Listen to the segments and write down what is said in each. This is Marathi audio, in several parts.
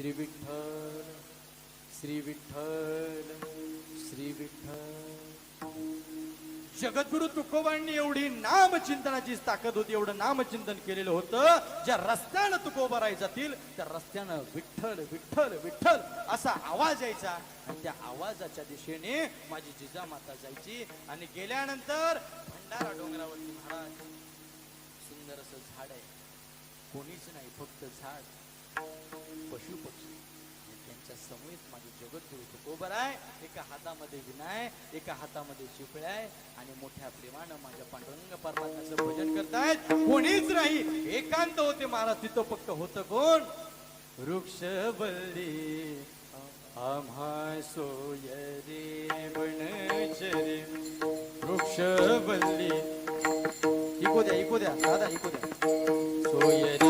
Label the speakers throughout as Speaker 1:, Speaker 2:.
Speaker 1: श्री विठ्ठल श्री विठ्ठल श्री विठ्ठल जगद्गुरु तुकोबांनी एवढी नामचिंतनाची ताकद होती एवढं नामचिंतन केलेलं होतं. ज्या रस्त्यानं तुकोबा राहायचा जातील त्या रस्त्यानं विठ्ठल विठ्ठल विठ्ठल असा आवाज यायचा. आणि त्या आवाजाच्या दिशेने माझी जिजामाता जायची. आणि गेल्यानंतर भंडारा डोंगरावरती महाराज सुंदर असं झाड आहे. कोणीच नाही फक्त झाड. पशु पक्षी. त्यांच्या समेत माझे जगद्गुरु तुकोबर आहे एका हातामध्ये विनाय एका हातामध्ये शिपळ आहे आणि मोठ्या प्रेमानं माझ्या पांडुरंग परमात्म्याचं पूजन करतायत. कोणीच नाही एकांत होते महाराज तिथं फक्त होतं कोण? वृक्षवल्ली आम्हा सोय रे वृक्ष बल्ली इको द्या इको द्या दादा इको द्या. सोय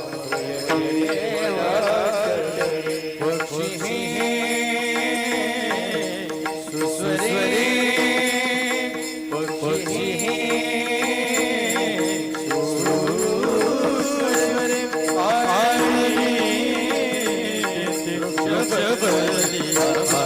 Speaker 1: 粉，粉粉粉